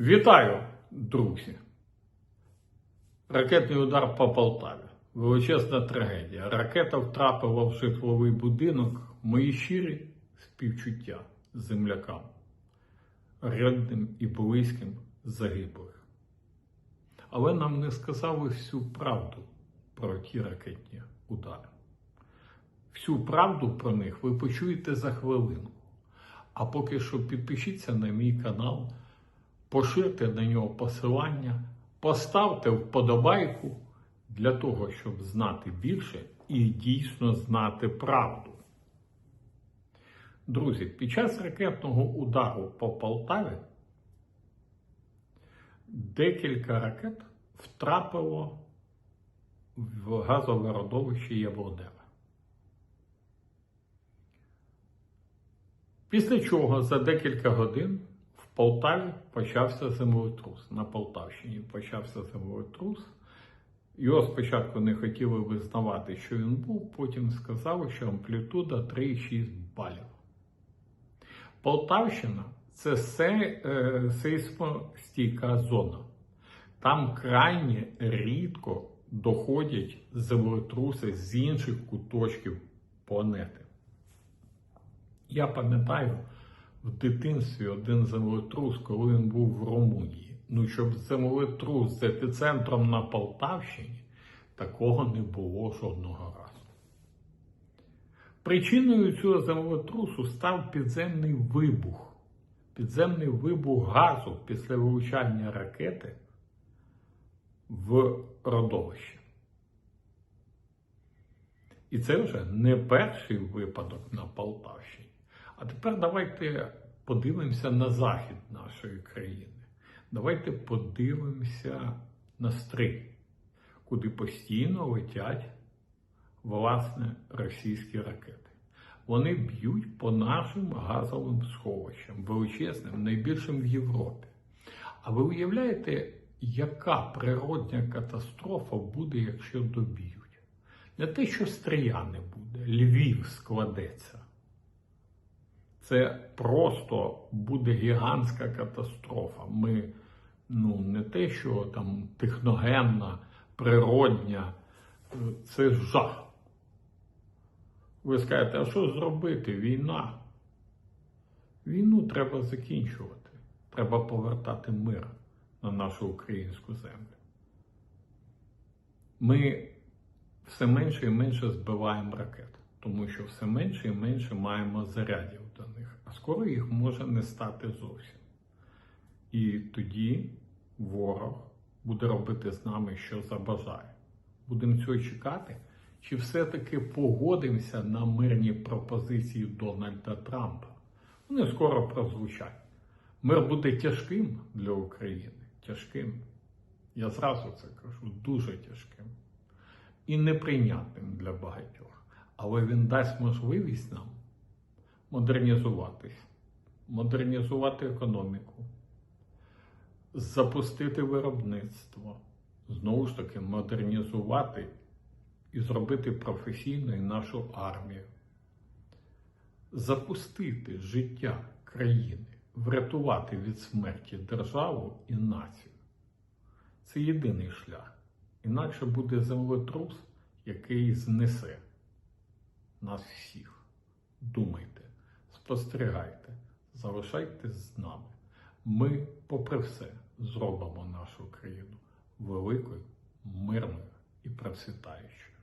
Вітаю, друзі! Ракетний удар по Полтаві. Величезна трагедія. Ракета втрапила в житловий будинок. Мої щирі співчуття землякам, рідним і близьким загиблих. Але нам не сказали всю правду про ті ракетні удари. Всю правду про них ви почуєте за хвилину. А поки що підпишіться на мій канал, поширте на нього посилання, поставте вподобайку для того, щоб знати більше і дійсно знати правду. Друзі, під час ракетного удару по Полтаві декілька ракет втрапило в газове родовище Яблоневе. Після чого за декілька годин Полтаві почався землетрус. На Полтавщині почався землетрус. Його спочатку не хотіли визнавати, що він був, потім сказали, що амплітуда 3,6 балів. Полтавщина це се- е, сейсмостійка зона. Там крайне рідко доходять землетруси з інших куточків планети. Я пам'ятаю в дитинстві один землетрус, коли він був в Румунії. Ну, щоб землетрус з епіцентром на Полтавщині, такого не було жодного разу. Причиною цього землетрусу став підземний вибух. Підземний вибух газу після влучання ракети в родовище. І це вже не перший випадок на Полтавщині. А тепер давайте подивимося на захід нашої країни. Давайте подивимося на стрий, куди постійно летять власне російські ракети. Вони б'ють по нашим газовим сховищам, величезним, найбільшим в Європі. А ви уявляєте, яка природня катастрофа буде, якщо доб'ють? Не те, що стрія не буде, Львів складеться. Це просто буде гігантська катастрофа. Ми ну, не те, що там техногенна, природня, це жах. Ви скажете, а що зробити? Війна. Війну треба закінчувати. Треба повертати мир на нашу українську землю. Ми все менше і менше збиваємо ракет, тому що все менше і менше маємо зарядів до них, а скоро їх може не стати зовсім. І тоді ворог буде робити з нами, що забажає. Будемо цього чекати, чи все-таки погодимося на мирні пропозиції Дональда Трампа? Вони скоро прозвучать. Мир буде тяжким для України. Тяжким. Я зразу це кажу, дуже тяжким і неприйнятним для багатьох. Але він дасть можливість нам модернізуватись, модернізувати економіку, запустити виробництво, знову ж таки, модернізувати і зробити професійною нашу армію, запустити життя країни, врятувати від смерті державу і націю. Це єдиний шлях. Інакше буде землетрус, який знесе нас всіх. Думайте, спостерігайте, залишайтесь з нами. Ми, попри все, зробимо нашу країну великою, мирною і процвітаючою.